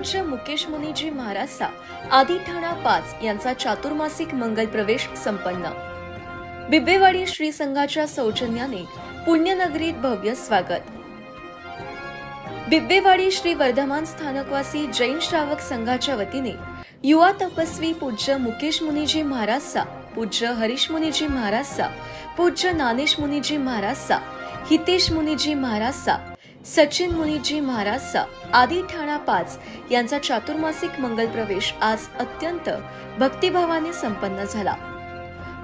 पूज्य मुकेश मुनीजी महाराजचा आदी ठाणा पाच यांचा चातुर्मासिक मंगल प्रवेश संपन्न. बिब्बेवाडी श्री संघाच्या सौजन्याने पुण्यनगरीत भव्य स्वागत. बिब्बेवाडी श्री वर्धमान स्थानकवासी जैन श्रावक संघाच्या वतीने युवा तपस्वी पूज्य मुकेश मुनीजी महाराजचा पूज्य हरीश मुनीजी महाराजचा पूज्य नानेश मुनीजी महाराजचा हितेश मुनीजी महाराजचा सचिन मुनीजी महाराजचा आदी ठाणा पाच यांचा चातुर्मासिक मंगल प्रवेश आज अत्यंत भक्तिभावाने संपन्न झाला.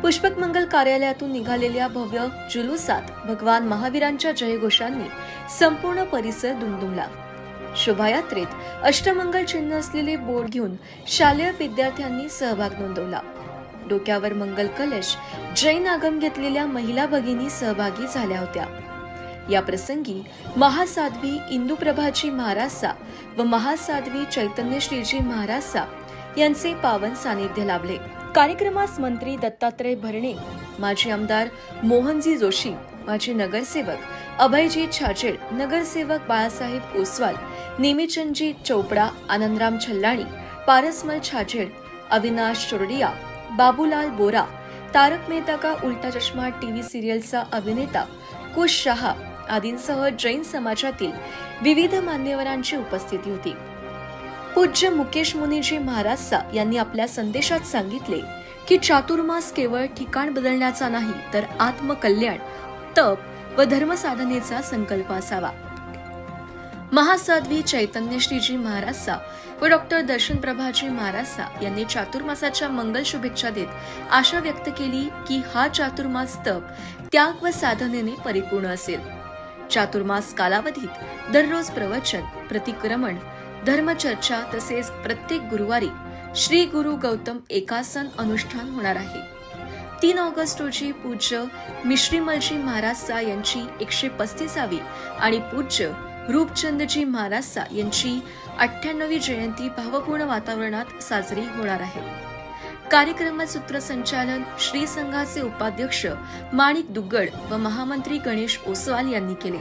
पुष्पक मंगल कार्यालयातून निघालेल्या भव्य जुलुसात भगवान महावीरांच्या जयघोषांनी संपूर्ण परिसर दुमदुमला. शोभायात्रेत अष्टमंगल चिन्ह असलेले बोर्ड घेऊन शालेय विद्यार्थ्यांनी सहभाग नोंदवला. डोक्यावर मंगल कलश जैन आगम घेतलेल्या महिला भगिनी सहभागी झाल्या होत्या. या प्रसंगी महासाध्वी इंदुप्रभाजी महारासा व महासाध्वी चैतन्यश्रीजी महारासा यांचे पावन सानिध्य लाभले. कार्यक्रमास मंत्री दत्तात्रय भरणे माजी आमदार मोहनजी जोशी माजी नगरसेवक अभयजी छाजेड नगरसेवक बाळासाहेब ओसवाल नेमीचंदजी चोपडा आनंदराम छल्लाणी पारसमल छाजेड अविनाश चोरडिया बाबूलाल बोरा तारक मेहता का उलटा चष्मा टीव्ही सिरियलचा अभिनेता कुश शहा आदींसह जैन समाजातील विविध मान्यवरांची उपस्थिती होती. पूज्य मुकेश मुनीजी महाराजसा यांनी आपल्या संदेशात सांगितले की चातुर्मास केवळ ठिकाण बदलण्याचा नाही तर आत्मकल्याण तप व धर्मसाधनेचा संकल्प असावा. महासाध्वी चैतन्य श्रीजी महाराजसा व डॉक्टर दर्शन प्रभाजी महाराजसा यांनी चातुर्मासाच्या मंगल शुभेच्छा देत आशा व्यक्त केली की हा चातुर्मास तप त्याग व साधनेने परिपूर्ण असेल. चातुर्मास कालावधीत दररोज प्रवचन प्रतिक्रमण धर्मचर्चा तसेच प्रत्येक गुरुवारी श्री गुरु गौतम एकासन अनुष्ठान होणार आहे. तीन ऑगस्ट रोजी पूज्य मिश्रीमलजी महाराजसा यांची एकशे पस्तीसावी आणि पूज्य रूपचंदजी महाराजसा यांची अठ्ठ्याण्णवी जयंती भावपूर्ण वातावरणात साजरी होणार आहे. कार्यक्रमात सूत्रसंचालन श्री संघाचे उपाध्यक्ष माणिक दुग्गड व महामंत्री गणेश ओसवाल यांनी केले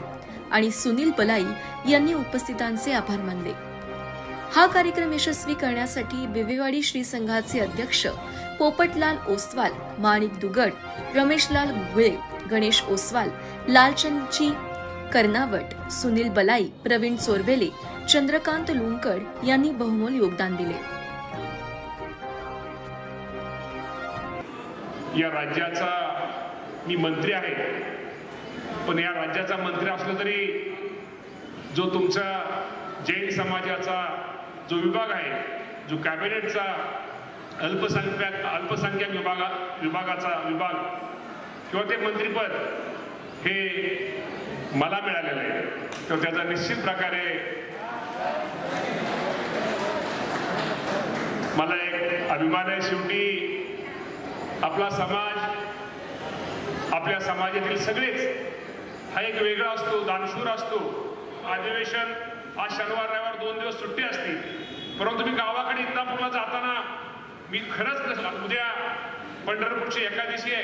आणि सुनील बलाई यांनी उपस्थितांचे आभार मानले. हा कार्यक्रम यशस्वी करण्यासाठी बेबेवाडी श्री संघाचे अध्यक्ष पोपटलाल ओसवाल माणिक दुगड रमेशलाल गुळे गणेश ओसवाल लालचंदजी कर्नावट सुनील बलाई प्रवीण चोरवेले चंद्रकांत लुंकड यांनी बहुमोल योगदान दिले. या राज्याचा मी मंत्री आहे. पण या राज्याचा मंत्री असलो तरी जो तुमचा जैन समाजाचा जो विभाग आहे जो कॅबिनेटचा अल्पसंख्याक अल्पसंख्याक विभागा विभागाचा विभाग किंवा ते मंत्रीपद हे मला मिळालेलं आहे. तर त्याचा निश्चित प्रकारे मला एक अभिमान आहे. शेवटी आपला समाज आपल्या समाजातील सगळेच हा एक वेगळा असतो दानशूर असतो. अधिवेशन आज शनिवार रविवार दोन दिवस सुट्टी असते. परंतु मी गावाकडे इंदापूरला जाताना मी खरंच नसलं उद्या पंढरपूरची एकादशी आहे.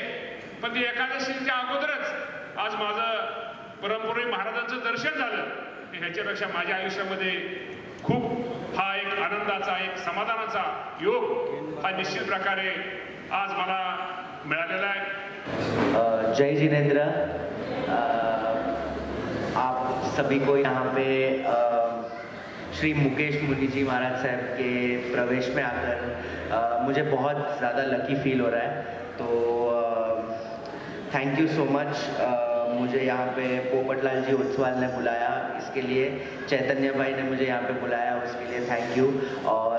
पण ती एकादशीच्या अगोदरच आज माझं परमपूर्वी महाराजांचं दर्शन झालं. ह्याच्यापेक्षा माझ्या आयुष्यामध्ये खूप हा एक आनंदाचा एक समाधानाचा योग हा निश्चित प्रकारे आज मला मिळालेला आहे जय जिनेन्द्र। आप सभी को यहाँ पे श्री मुकेश मुनि जी महाराज साहब के प्रवेश में आकर मुझे बहुत ज़्यादा लकी फील हो रहा है। तो थैंक यू सो मच मुझे यहाँ पे पोपटलाल जी उत्सवाल ने बुलाया। इसके लिए चैतन्य भाई ने मुझे यहाँ पे बुलाया, उसके लिए थैंक यू और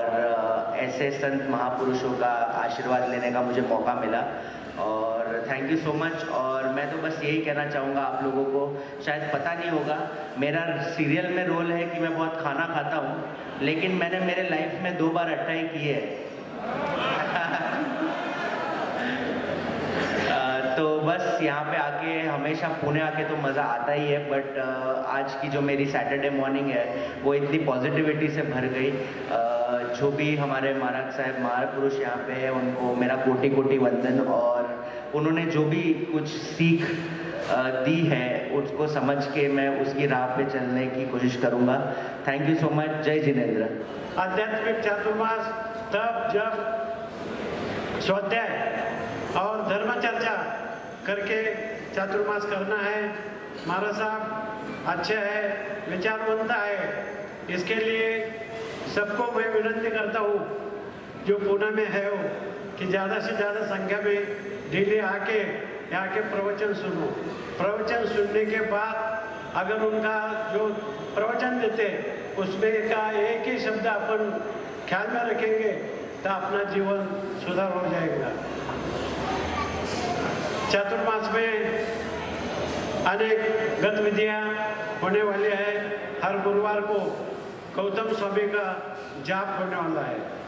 ऐसे संत महापुरुषों का आशीर्वाद लेने का मुझे मौका मिला। और थैंक यू सो मच और मैं तो बस यही कहना चाहूँगा आप लोगों को, शायद पता नहीं होगा, मेरा सीरियल में रोल है कि मैं बहुत खाना खाता हूँ, लेकिन मैंने मेरे लाइफ में दो बार अट्ठाई किए हैं। तो बस यहाँ पे आके, हमेशा पुणे आके तो मज़ा आता ही है बट आज की जो मेरी सैटरडे मॉर्निंग है, वो इतनी पॉजिटिविटी से भर गई। जो भी हमारे महाराज साहब महापुरुष यहाँ पे है, उनको मेरा कोटि कोटि वंदन और उन्होंने जो भी कुछ सीख दी है, उसको समझ के मैं उसकी राह पे चलने की कोशिश करूँगा। Thank you so much Jai Jinendra आध्यात्मिक चातुर्मास तब जब स्वाध्याय और धर्म चर्चा करके चातुर्मास करना है। महाराज साहब, अच्छे है विचारवंत है। इसके लिए सबको मैं विनंती करता हूँ, जो पुणे में है वो, कि ज़्यादा से ज़्यादा संख्या में डेली आके यहाँ के प्रवचन सुनो। प्रवचन सुनने के बाद अगर उनका जो प्रवचन देते उसमें का एक ही शब्द अपन ख्याल में रखेंगे तो अपना जीवन सुधार हो जाएगा। चातुर्मास में अनेक गतिविधियाँ होने वाली है। हर गुरुवार को गौतम स्वामी का जाप होने वाला है।